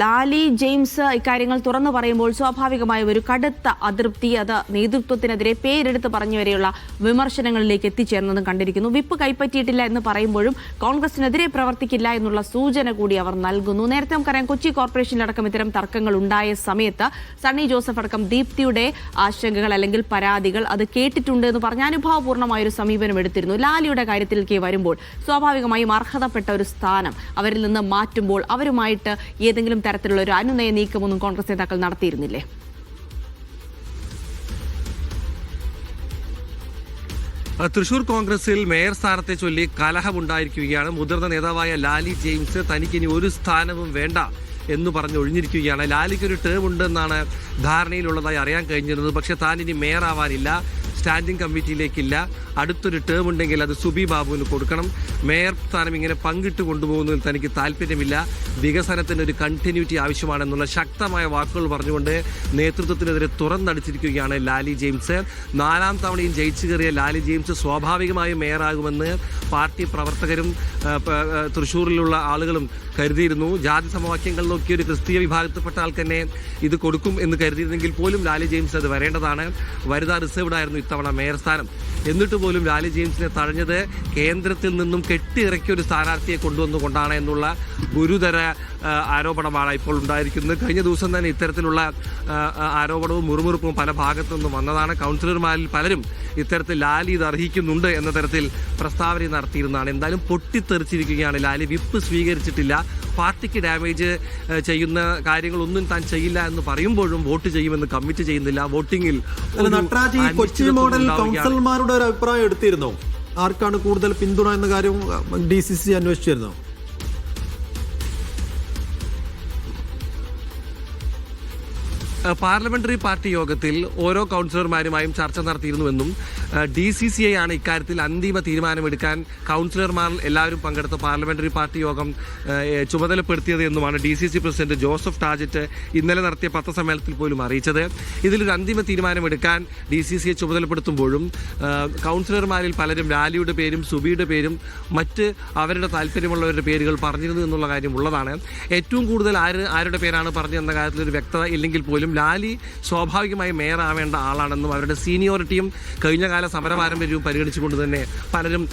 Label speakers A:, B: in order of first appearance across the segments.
A: Lali James ഇക്കാര്യങ്ങൾ തുറന്നു പറയുമ്പോൾ സ്വാഭാവികമായും ഒരു കടുത്ത അതൃപ്തി അത് നേതൃത്വത്തിനെതിരെ പേരെടുത്ത് പറഞ്ഞു വരെയുള്ള വിമർശനങ്ങളിലേക്ക് എത്തിച്ചേർന്നതും കണ്ടിരിക്കുന്നു. വിപ്പ് കൈപ്പറ്റിയിട്ടില്ല എന്ന് പറയുമ്പോഴും കോൺഗ്രസിനെതിരെ പ്രവർത്തിക്കില്ല എന്നുള്ള സൂചന കൂടി അവർ നൽകുന്നു. നേരത്തെ നമുക്കറിയാം കൊച്ചി കോർപ്പറേഷനിലടക്കം ഇത്തരം തർക്കങ്ങൾ ഉണ്ടായ സമയത്ത് സണ്ണി ജോസഫ് അടക്കം ദീപ്തിയുടെ ആശങ്കകൾ അല്ലെങ്കിൽ പരാതികൾ അത് കേട്ടിട്ടുണ്ട് എന്ന് പറഞ്ഞ അനുഭാവപൂർണമായ ഒരു സമീപനം എടുത്തിരുന്നു. ലാലിയുടെ കാര്യത്തിലേക്ക് വരുമ്പോൾ സ്വാഭാവികമായും അർഹതപ്പെട്ട ഒരു സ്ഥാനം അവരിൽ നിന്ന് മാറ്റുമ്പോൾ അവരുമായിട്ട് ഏതെങ്കിലും തരത്തിലുള്ള ഒരു അനുനയ നീക്കമൊന്നും കോൺഗ്രസ് നേതാക്കൾ നടത്തിയിരുന്നില്ലേ?
B: തൃശൂർ കോൺഗ്രസിൽ മേയർ സ്ഥാനത്തെ ചൊല്ലി കലഹമുണ്ടായിരിക്കുകയാണ്. മുതിർന്ന നേതാവായ ലാലി ജെയിംസ് തനിക്കിനി ഒരു സ്ഥാനവും വേണ്ട എന്ന് പറഞ്ഞ് ഒഴിഞ്ഞിരിക്കുകയാണ്. ലാലിക്ക് ഒരു ടേം ഉണ്ടെന്നാണ് ധാരണയിലുള്ളതായി അറിയാൻ കഴിഞ്ഞിരുന്നത്. പക്ഷേ താൻ ഇനി മേയർ ആവാനില്ല സ്റ്റാൻഡിംഗ് കമ്മിറ്റിയിലേക്കില്ല. അടുത്തൊരു ടേം ഉണ്ടെങ്കിൽ അത് സുബി ബാബുവിന് കൊടുക്കണം. മേയർ സ്ഥാനം ഇങ്ങനെ പങ്കിട്ട് കൊണ്ടുപോകുന്നതിൽ തനിക്ക് താല്പര്യമില്ല. വികസനത്തിന് ഒരു കണ്ടിന്യൂറ്റി ആവശ്യമാണെന്നുള്ള ശക്തമായ വാക്കുകൾ പറഞ്ഞുകൊണ്ട് നേതൃത്വത്തിനെതിരെ തുറന്നടിച്ചിരിക്കുകയാണ് ലാലി ജെയിംസ്. നാലാം തവണയും ജയിച്ചു കയറിയ ലാലി ജെയിംസ് സ്വാഭാവികമായും മേയറാകുമെന്ന് പാർട്ടി പ്രവർത്തകരും തൃശ്ശൂരിലുള്ള ആളുകളും കരുതിയിരുന്നു. ജാതി സമവാക്യങ്ങൾ നോക്കിയ ഒരു ക്രിസ്തീയ വിഭാഗത്തിൽപ്പെട്ട ആൾക്ക് തന്നെ ഇത് കൊടുക്കും എന്ന് കരുതിയിരുന്നെങ്കിൽ പോലും ലാലി ജെയിംസ് അത് വരേണ്ടതാണ്. വനിതാ റിസർവ്ഡ് ആയിരുന്നു ഇത്തവണ മേയർ സ്ഥാനം. എന്നിട്ട് പോലും ലാലി ജെയിംസിനെ തഴഞ്ഞത് കേന്ദ്രത്തിൽ നിന്നും കെട്ടിയിറക്കിയ ഒരു സ്ഥാനാർത്ഥിയെ കൊണ്ടുവന്നുകൊണ്ടാണ് എന്നുള്ള ഗുരുതര ആരോപണമാണ് ഇപ്പോൾ ഉണ്ടായിരിക്കുന്നത്. കഴിഞ്ഞ ദിവസം തന്നെ ഇത്തരത്തിലുള്ള ആരോപണവും മുറുമുറുപ്പും പല ഭാഗത്തു നിന്നും വന്നതാണ്. കൗൺസിലർമാരിൽ പലരും ഇത്തരത്തിൽ ലാലി ഇത് അർഹിക്കുന്നുണ്ട് എന്ന തരത്തിൽ പ്രസ്താവന നടത്തിയിരുന്നതാണ്. എന്തായാലും പൊട്ടിത്തെറിച്ചിരിക്കുകയാണ് ലാലി. വിപ്പ് സ്വീകരിച്ചിട്ടില്ല. പാർട്ടിക്ക് ഡാമേജ് ചെയ്യുന്ന കാര്യങ്ങളൊന്നും താൻ ചെയ്യില്ല എന്ന് പറയുമ്പോഴും വോട്ട് ചെയ്യുമെന്ന് കമ്മിറ്റ് ചെയ്യുന്നില്ല. വോട്ടിംഗിൽ
C: അല്ല നട്രാജ് കൊച്ചി മോഡൽ. കൗൺസിലർമാരുടെ ഒരു അഭിപ്രായം എടുത്തിരുന്നോ? ആർക്കാണ് കൂടുതൽ പിന്തുണ എന്ന കാര്യം ഡി സി സി അന്വേഷിച്ചിരുന്നോ?
B: പാർലമെന്ററി പാർട്ടി യോഗത്തിൽ ഓരോ കൗൺസിലർമാരുമായും ചർച്ച നടത്തിയിരുന്നുവെന്നും ഡി സി സി ഐ ആണ് ഇക്കാര്യത്തിൽ അന്തിമ തീരുമാനമെടുക്കാൻ കൗൺസിലർമാർ എല്ലാവരും പങ്കെടുത്ത പാർലമെന്ററി പാർട്ടി യോഗം ചുമതലപ്പെടുത്തിയത് എന്നുമാണ് D C C president Joseph Tajet ഇന്നലെ നടത്തിയ പത്രസമ്മേളനത്തിൽ പോലും അറിയിച്ചത്. ഇതിലൊരു അന്തിമ തീരുമാനമെടുക്കാൻ ഡി സി സിയെ ചുമതലപ്പെടുത്തുമ്പോഴും കൗൺസിലർമാരിൽ പലരും ലാലിയുടെ പേരും സുബിയുടെ പേരും മറ്റ് അവരുടെ താല്പര്യമുള്ളവരുടെ പേരുകൾ പറഞ്ഞിരുന്നു എന്നുള്ള കാര്യം ഉള്ളതാണ്. ഏറ്റവും കൂടുതൽ ആര് ആരുടെ പേരാണ് പറഞ്ഞതെന്ന കാര്യത്തിൽ ഒരു വ്യക്തത ഇല്ലെങ്കിൽ പോലും ലാലി സ്വാഭാവികമായി മേയറാവേണ്ട ആളാണെന്നും അവരുടെ സീനിയോറിറ്റിയും കഴിഞ്ഞ കാല സമരപാരമ്പര്യവും പരിഗണിച്ചുകൊണ്ട് തന്നെ പലരും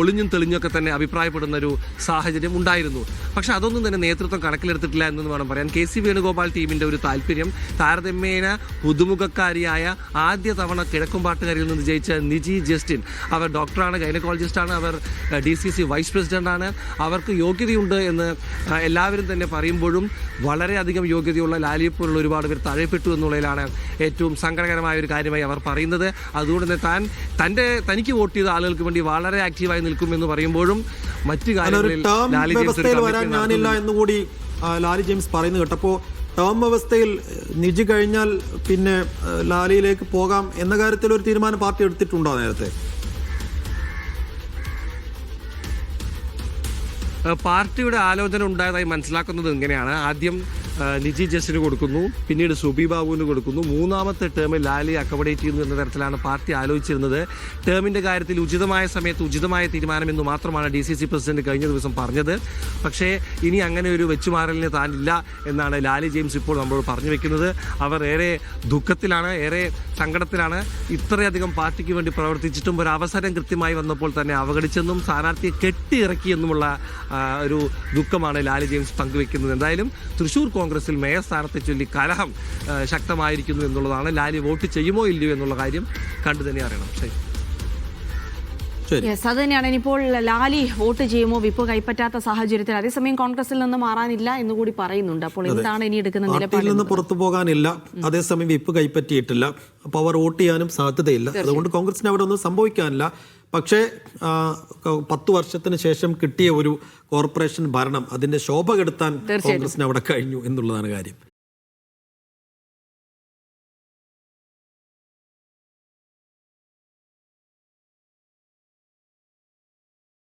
B: ഒളിഞ്ഞും തെളിഞ്ഞൊക്കെ തന്നെ അഭിപ്രായപ്പെടുന്ന ഒരു സാഹചര്യം ഉണ്ടായിരുന്നു. പക്ഷേ അതൊന്നും തന്നെ നേതൃത്വം കണക്കിലെടുത്തിട്ടില്ല എന്നും വേണം പറയാൻ. കെ സി വേണുഗോപാൽ ടീമിന്റെ ഒരു താല്പര്യം താരതമ്യേന പുതുമുഖക്കാരിയായ ആദ്യ തവണ കിഴക്കുംപാട്ടുകാരിൽ നിന്ന് ജയിച്ച നിജി ജസ്റ്റിൻ. അവർ ഡോക്ടറാണ് ഗൈനക്കോളജിസ്റ്റാണ് അവർ ഡി സി സി വൈസ് പ്രസിഡന്റാണ് അവർക്ക് യോഗ്യതയുണ്ട് എന്ന് എല്ലാവരും തന്നെ പറയുമ്പോഴും വളരെയധികം യോഗ്യതയുള്ള ലാലിയെപ്പോലുള്ള ഒരുപാട് പേർ തഴയപ്പെട്ടു എന്നുള്ളതിലാണ് ഏറ്റവും സങ്കടകരമായ ഒരു കാര്യമായി അവർ പറയുന്നത്. അതുകൊണ്ട് തന്നെ താൻ തന്റെ തനിക്ക് വോട്ട് ചെയ്ത ആളുകൾക്ക് വേണ്ടി വളരെ ആക്റ്റീവായി നിൽക്കുമെന്ന് പറയുമ്പോഴും മറ്റു കാര്യങ്ങളിൽ
C: വരാൻ ഞാനില്ല. എന്നുകൂടി ലാലി ജെയിംസ് പറയുന്നത് കേട്ടപ്പോൾ ടേം വ്യവസ്ഥയിൽ നിജി കഴിഞ്ഞാൽ പിന്നെ ലാലിയിലേക്ക് പോകാം എന്ന കാര്യത്തിൽ ഒരു തീരുമാനം പാർട്ടി എടുത്തിട്ടുണ്ടോ നേരത്തെ?
B: പാർട്ടിയുടെ ആലോചന ഉണ്ടായതായി മനസ്സിലാക്കുന്നത് ഇങ്ങനെയാണ്. ആദ്യം നിജി ജസ്റ്റിന് കൊടുക്കുന്നു. പിന്നീട് സുബി ബാബുവിന് കൊടുക്കുന്നു. മൂന്നാമത്തെ ടേമിൽ ലാലി അക്കോമഡേറ്റ് ചെയ്യുന്നു എന്ന തരത്തിലാണ് പാർട്ടി ആലോചിച്ചിരുന്നത്. ടേമിന്റെ കാര്യത്തിൽ ഉചിതമായ സമയത്ത് ഉചിതമായ തീരുമാനമെന്ന് മാത്രമാണ് ഡി സി സി പ്രസിഡന്റ് കഴിഞ്ഞ ദിവസം പറഞ്ഞത്. പക്ഷേ ഇനി അങ്ങനെ ഒരു വെച്ചുമാറലിന് താനില്ല എന്നാണ് ലാലി ജെയിംസ് ഇപ്പോൾ നമ്മളോട് പറഞ്ഞു വെക്കുന്നത് അവർ ഏറെ ദുഃഖത്തിലാണ് ഏറെ സങ്കടത്തിലാണ് ഇത്രയധികം പാർട്ടിക്ക് വേണ്ടി പ്രവർത്തിച്ചിട്ടും ഒരു അവസരം കൃത്യമായി വന്നപ്പോൾ തന്നെ അവഗണിച്ചെന്നും സ്ഥാനാർത്ഥിയെ കെട്ടിയിറക്കിയെന്നുമുള്ള ഒരു ദുഃഖമാണ് ലാലി ജെയിംസ് പങ്കുവെക്കുന്നത്. എന്തായാലും തൃശൂർ കോൺഗ്രസിൽ മേയർ സ്ഥാനത്തെ ചൊല്ലി കലഹം ശക്തമായിരിക്കുന്നു എന്നുള്ളതാണ്. ലാലി വോട്ട് ചെയ്യുമോ ഇല്ലയോ എന്നുള്ള കാര്യം കണ്ടു തന്നെ അറിയണം. ശരി.
A: യെസ് അത് തന്നെയാണ്. ഇനിയിപ്പോൾ ലാലി വോട്ട് ചെയ്യുമോ? വിപ്പ് കൈപ്പറ്റാത്ത സാഹചര്യത്തിൽ അതേസമയം കോൺഗ്രസിൽ നിന്ന് മാറാനില്ല എന്ന് കൂടി പറയുന്നുണ്ട്. അപ്പോൾ എന്താണ് ഇനി എടുക്കുന്ന
C: നിലപാടിൽ
A: നിലപാട്
C: നിന്ന് പുറത്തു പോകാനില്ല. അതേസമയം വിപ്പ് കൈപ്പറ്റിയിട്ടില്ല. അപ്പൊ അവർ വോട്ട് ചെയ്യാനും സാധ്യതയില്ല. അതുകൊണ്ട് കോൺഗ്രസിന് അവിടെ ഒന്നും സംഭവിക്കാനില്ല. പക്ഷേ പത്ത് വർഷത്തിന് ശേഷം കിട്ടിയ ഒരു കോർപ്പറേഷൻ ഭരണം അതിന്റെ ശോഭ കെടുത്താൻ കോൺഗ്രസിന് അവിടെ കഴിഞ്ഞു എന്നുള്ളതാണ് കാര്യം.